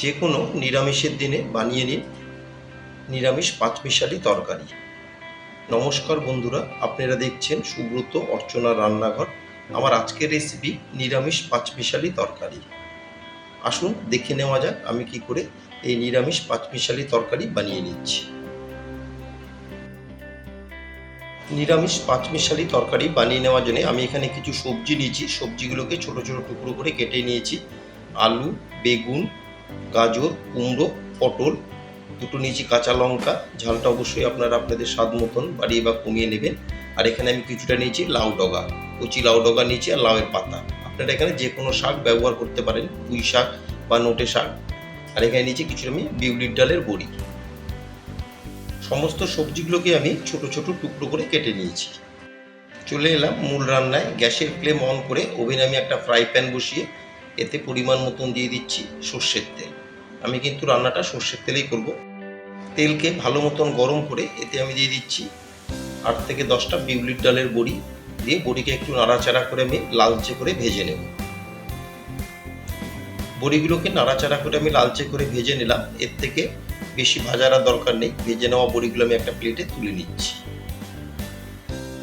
যে কোনো নিরামিষের দিনে বানিয়ে নিন নিরামিষ পাঁচমিশালি তরকারি। নমস্কার বন্ধুরা, আপনারা দেখছেন সুব্রত অর্চনা রান্নাঘর। আমার আজকের রেসিপি নিরামিষ পাঁচমিশালি তরকারি। আসুন দেখে নেওয়া যাক আমি কি করে এই নিরামিষ পাঁচমিশালি তরকারি বানিয়ে নিচ্ছি। নিরামিষ পাঁচমিশালি তরকারি বানিয়ে নেওয়ার জন্য আমি এখানে কিছু সবজি নিয়েছি। সবজিগুলোকে ছোট ছোট টুকরো করে কেটে নিয়েছি। আলু, বেগুন গাজর, কুমড়ো, পটল, দুটো নিয়েছি কাঁচা লঙ্কা। ঝালটা অবশ্যই আপনারা আপনাদের স্বাদ মতন বাড়িয়ে বা কমিয়ে নেবেন। আর এখানে আমি কিছুটা নিয়েছি লাউ ডগা। কচি লাউ ডগা নিয়েছি আর লাউয়ের পাতা। আপনারা এখানে যে কোনো শাক ব্যবহার করতে পারেন, পুঁই শাক বা নোটে শাক। আর এখানে নিয়েছি কিছু আমি বিউলির ডালের বড়ি। সমস্ত সবজিগুলোকে আমি ছোট ছোট টুকরো করে কেটে নিয়েছি। চলে এলাম মূল রান্নায়। গ্যাসের ফ্লেম অন করে ওভেনে আমি একটা ফ্রাই প্যান বসিয়ে এতে পরিমাণ মতন দিয়ে দিচ্ছি সর্ষের তেল। আমি কিন্তু রান্নাটা সর্ষের তেলেই করব। তেলকে ভালো মতন গরম করে এতে আমি দিয়ে দিচ্ছি আট থেকে দশটা বিউলির ডালের বড়ি দিয়ে বড়িকে একটু নাড়াচাড়া করে আমি লালচে করে ভেজে নেব। বড়িগুলোকে নাড়াচাড়া করে আমি লালচে করে ভেজে নিলাম। এর থেকে বেশি ভাজার আর দরকার নেই। ভেজে নেওয়া বড়িগুলো আমি একটা প্লেটে তুলে নিচ্ছি।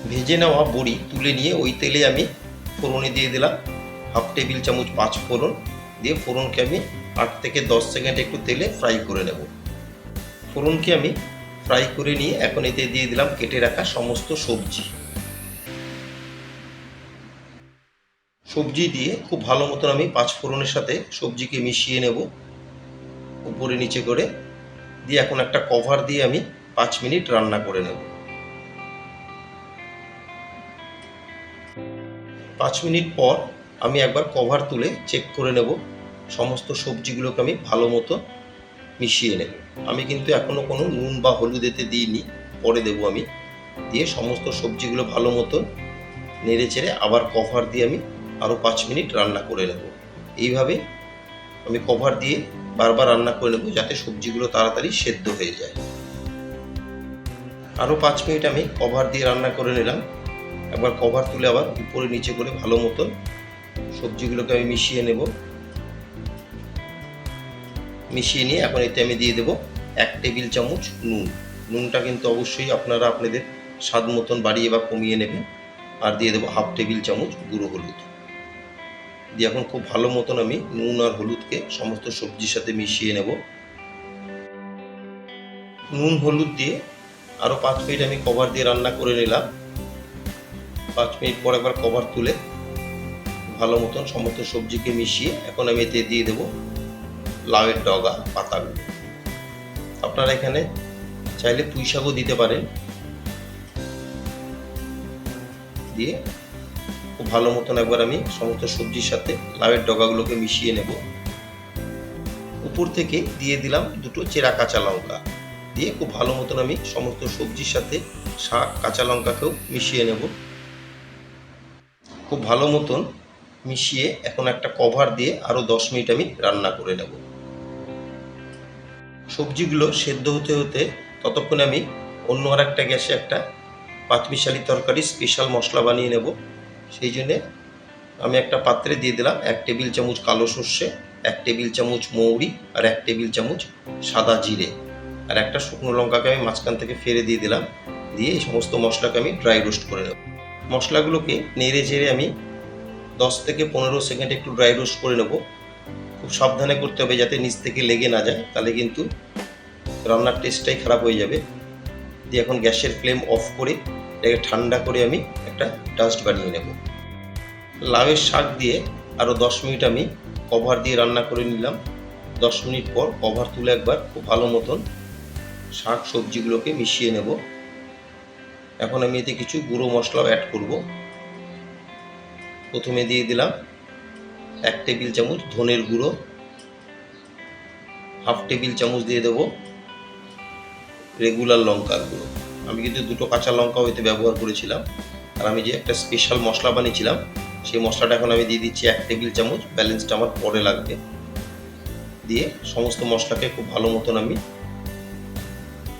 ভেজে নেওয়া বড়ি তুলে নিয়ে ওই তেলে আমি ফোড়নে দিয়ে দিলাম। হাফ টেবিল চামচ পাঁচ ফোড়ন দিয়ে ফোড়নকে আমি আট থেকে দশ সেকেন্ড একটু তেলে ফ্রাই করে নেব। ফোড়নকে আমি ফ্রাই করে নিয়ে এখন এতে দিয়ে দিলাম কেটে রাখা সমস্ত সবজি। সবজি দিয়ে খুব ভালো মতন আমি পাঁচ ফোড়নের সাথে সবজিকে মিশিয়ে নেব উপরে নিচে করে। দিয়ে এখন একটা কভার দিয়ে আমি পাঁচ মিনিট রান্না করে নেব। পাঁচ মিনিট পর আমি একবার কভার তুলে চেক করে নেব। সমস্ত সবজিগুলোকে আমি ভালো মতো মিশিয়ে নেব। আমি কিন্তু এখনও কোনো নুন বা হলুদ এতে দিইনি। পরে দেবো আমি। দিয়ে সমস্ত সবজিগুলো ভালো মতো নেড়ে চেড়ে আবার কভার দিয়ে আমি আরও পাঁচ মিনিট রান্না করে নেব। এইভাবে আমি কভার দিয়ে বারবার রান্না করে নেব যাতে সবজিগুলো তাড়াতাড়ি সেদ্ধ হয়ে যায়। আরও পাঁচ মিনিট আমি কভার দিয়ে রান্না করে নিলাম। একবার কভার তুলে আবার উপরে নিচে করে ভালো মতন সবজিগুলোকে আমি মিশিয়ে নেব। মিশিয়ে নিয়ে এখন এতে আমি দিয়ে দেব এক টেবিল চামচ নুন। নুনটা কিন্তু অবশ্যই আপনারা আপনাদের স্বাদ মতন বাড়িয়ে বা কমিয়ে নেবেন। আর দিয়ে দেবো হাফ টেবিল চামচ গুঁড়ো হলুদ। দিয়ে এখন খুব ভালো মতন আমি নুন আর হলুদকে সমস্ত সবজির সাথে মিশিয়ে নেব। নুন হলুদ দিয়ে আরও পাঁচ মিনিট আমি কভার দিয়ে রান্না করে নিলাম। পাঁচ মিনিট পর একবার কভার তুলে ভালো মতন সমস্ত সবজিকে মিশিয়ে এখন আমি এতে দিয়ে দেবো লাউয়ের ডগা, পাতাগুলো। আপনারা এখানে চাইলে পুঁই শাকও দিতে পারেন। দিয়ে খুব ভালো মতন একবার আমি সমস্ত সবজির সাথে লাউয়ের ডগাগুলোকে মিশিয়ে নেব। উপর থেকে দিয়ে দিলাম দুটো চেরা কাঁচা লঙ্কা। দিয়ে খুব ভালো মতন আমি সমস্ত সবজির সাথে শাক, কাঁচা লঙ্কাকেও মিশিয়ে নেব। খুব ভালো মতন মিশিয়ে এখন একটা কভার দিয়ে আরও দশ মিনিট আমি রান্না করে নেব। সবজিগুলো সেদ্ধ হতে হতে ততক্ষণে আমি অন্য আর একটা গ্যাসে একটা পাঁচমিশালি তরকারি স্পেশাল মশলা বানিয়ে নেব। সেই জন্যে আমি একটা পাত্রে দিয়ে দিলাম এক টেবিল চামচ কালো সর্ষে, এক টেবিল চামচ মৌরি আর এক টেবিল চামচ সাদা জিরে। আর একটা শুকনো লঙ্কাকে আমি মাঝখান থেকে ফেলে দিয়ে দিলাম। দিয়ে এই সমস্ত মশলাকে আমি ড্রাই রোস্ট করে নেব। মশলাগুলোকে নেড়ে চেড়ে আমি দশ থেকে পনেরো সেকেন্ড একটু ড্রাই রোস্ট করে নেব। খুব সাবধানে করতে হবে যাতে নিচ থেকে লেগে না যায়, তাহলে কিন্তু রান্নার টেস্টটাই খারাপ হয়ে যাবে। দিয়ে এখন গ্যাসের ফ্লেম অফ করে এটাকে ঠান্ডা করে আমি একটা ডাস্ট বানিয়ে নেব। লাউয়ের শাক দিয়ে আরও দশ মিনিট আমি কভার দিয়ে রান্না করে নিলাম। দশ মিনিট পর কভার তুলে একবার খুব ভালো মতন শাক সবজিগুলোকে মিশিয়ে নেব। এখন আমি এতে কিছু গুঁড়ো মশলাও অ্যাড করব। প্রথমে দিয়ে দিলাম এক টেবিল চামচ ধনের গুঁড়ো, হাফ টেবিল চামচ দিয়ে দেবো রেগুলার লঙ্কার গুঁড়ো। আমি কিন্তু দুটো কাঁচা লঙ্কাও এতে ব্যবহার করেছিলাম। আর আমি যে একটা স্পেশাল মশলা বানিয়েছিলাম, সেই মশলাটা এখন আমি দিয়ে দিচ্ছি এক টেবিল চামচ ব্যালেন্সটা আমার পরে লাগবে। দিয়ে সমস্ত মশলাকে খুব ভালো মতন আমি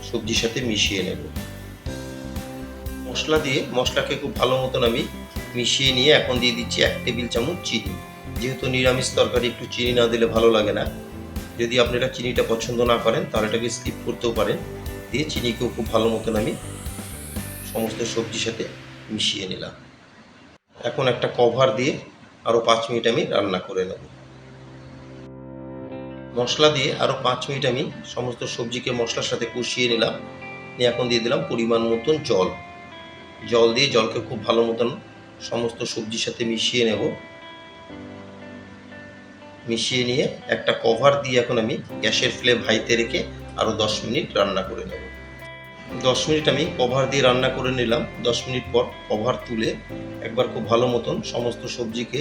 সবজির সাথে মিশিয়ে নেব। মশলা দিয়ে মশলাকে খুব ভালো মতন আমি মিশিয়ে নিয়ে এখন দিয়ে দিচ্ছি এক টেবিল চামচ চিনি। যেহেতু নিরামিষ তরকারি, একটু চিনি না দিলে ভালো লাগে না। যদি আপনারা চিনিটা পছন্দ না করেন, তাহলে এটাকে স্কিপ করতেও পারেন। দিয়ে চিনিকেও খুব ভালো মতন আমি সমস্ত সবজির সাথে মিশিয়ে নিলাম। এখন একটা কভার দিয়ে আরও পাঁচ মিনিট আমি রান্না করে নেব। মশলা দিয়ে আরও পাঁচ মিনিট আমি সমস্ত সবজিকে মশলার সাথে কষিয়ে নিলাম। নিয়ে এখন দিয়ে দিলাম পরিমাণ মতন জল। জল দিয়ে জলকে খুব ভালো মতন সমস্ত সবজির সাথে মিশিয়ে নেব। মিশিয়ে নিয়ে একটা কভার দিয়ে এখন আমি গ্যাসের ফ্লেম হাইতে রেখে আরও দশ মিনিট রান্না করে নেব। দশ মিনিট আমি কভার দিয়ে রান্না করে নিলাম। দশ মিনিট পর কভার তুলে একবার খুব ভালো মতন সমস্ত সবজিকে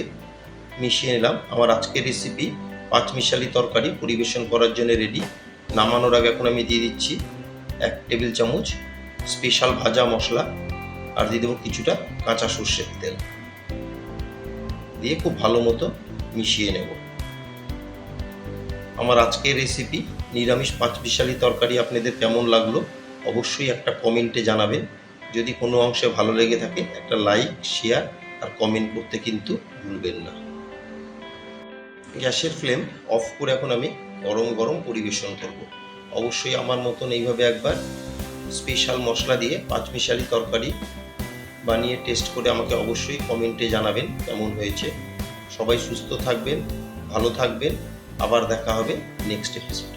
মিশিয়ে নিলাম। আমার আজকের রেসিপি পাঁচ মিশালি তরকারি পরিবেশন করার জন্য রেডি নামানোর আগে এখন আমি দিয়ে দিচ্ছি এক টেবিল চামচ স্পেশাল ভাজা মশলা। আর দিয়ে দেবো কিছুটা কাঁচা সর্ষের তেল। দিয়ে খুব ভালো মতো মিশিয়ে নেব। আমার আজকের রেসিপি নিরামিষ পাঁচমিশালি তরকারি আপনাদের কেমন লাগল অবশ্যই একটা কমেন্টে জানাবেন। যদি কোনো অংশে ভালো লেগে থাকে, একটা লাইক শেয়ার আর কমেন্ট করতে কিন্তু ভুলবেন না। গ্যাসের ফ্লেম অফ করে এখন আমি গরম গরম পরিবেশন করব। অবশ্যই আমার মতন এইভাবে একবার স্পেশাল মশলা দিয়ে পাঁচমিশালি তরকারি বানিয়ে টেস্ট করে আমাকে অবশ্যই কমেন্টে জানাবেন কেমন হয়েছে। সবাই সুস্থ থাকবেন, ভালো থাকবেন। আবার দেখা হবে নেক্সট এপিসোড